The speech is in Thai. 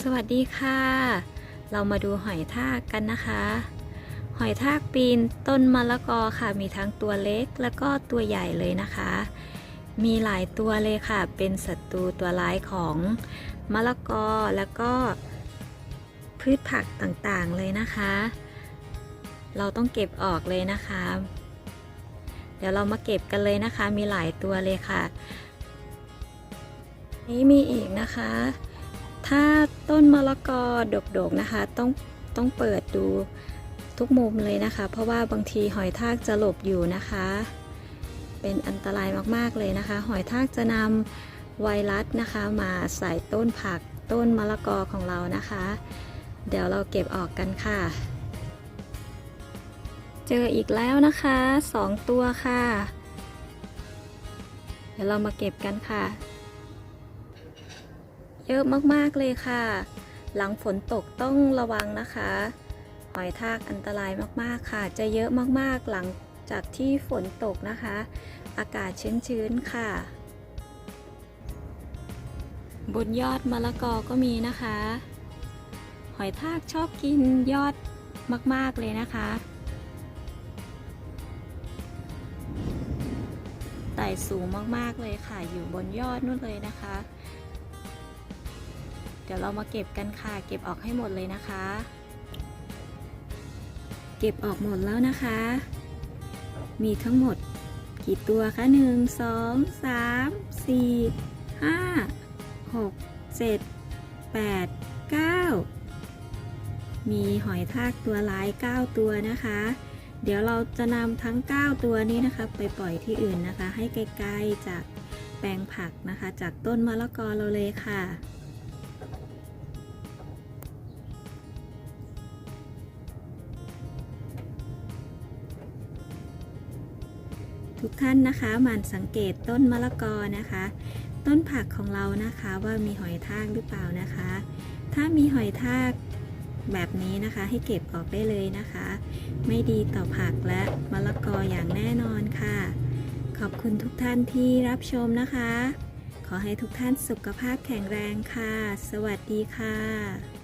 สวัสดีค่ะ เรามาดูหอยทากกันนะคะ หอยทากปีนต้นมะละกอค่ะ มีทั้งตัวเล็กแล้วก็ตัวใหญ่เลยนะคะ มีหลายตัวเลยค่ะ เป็นศัตรูตัวร้ายของมะละกอแล้วก็พืชผักต่างๆเลยนะคะ เราต้องเก็บออกเลยนะคะ เดี๋ยวเรามาเก็บกันเลยนะคะ มีหลายตัวเลยค่ะ นี่มีอีกนะคะ ถ้าต้นมะละกอดกๆนะคะ ต้องต้องเปิดดูทุกมุมเลยนะคะ เพราะว่าบางทีหอยทากจะหลบอยู่นะคะ เป็นอันตรายมากๆเลยนะคะ หอยทากจะนำไวรัสนะคะ มาใส่ต้นผักต้นมะละกอของเรานะคะ เดี๋ยวเราเก็บออกกันค่ะ เจออีกแล้วนะคะสองตัวค่ะ เดี๋ยวเรามาเก็บกันค่ะ เยอะมากๆเลยค่ะ หลังฝนตกต้องระวังนะคะหอยทากอันตรายมากๆค่ะ จะเยอะมากๆหลังจากที่ฝนตกนะคะ อากาศชื้นๆค่ะ บนยอดมะละกอก็มีนะคะ หอยทากชอบกินยอดมากๆเลยนะคะไต่สูงมากๆเลยค่ะ อยู่บนยอดนู่นเลยนะคะ เดี๋ยวเรามาเก็บกันค่ะ เก็บออกให้หมดเลยนะคะ เก็บออกหมดแล้วนะคะ มีทั้งหมดกี่ตัวคะหนึ่งสองสามสี่ห้าหกเจ็ดแปดเก้ามีหอยทากตัวลายเก้าตัวนะคะ เดี๋ยวเราจะนำทั้ง 9 ตัวนี้นะคะ ไปปล่อยที่อื่นนะคะ ให้ไกลๆจากแปลงผักนะคะ จากต้นมะละกอเราเลยค่ะ ทุกท่านนะคะหมั่นสังเกตต้นมะละกอนะคะ ต้นผักของเรานะคะว่ามีหอยทากหรือเปล่านะคะ ถ้ามีหอยทากแบบนี้นะคะให้เก็บออกได้เลยนะคะ ไม่ดีต่อผักและมะละกออย่างแน่นอนค่ะ ขอบคุณทุกท่านที่รับชมนะคะ ขอให้ทุกท่านสุขภาพแข็งแรงค่ะ สวัสดีค่ะ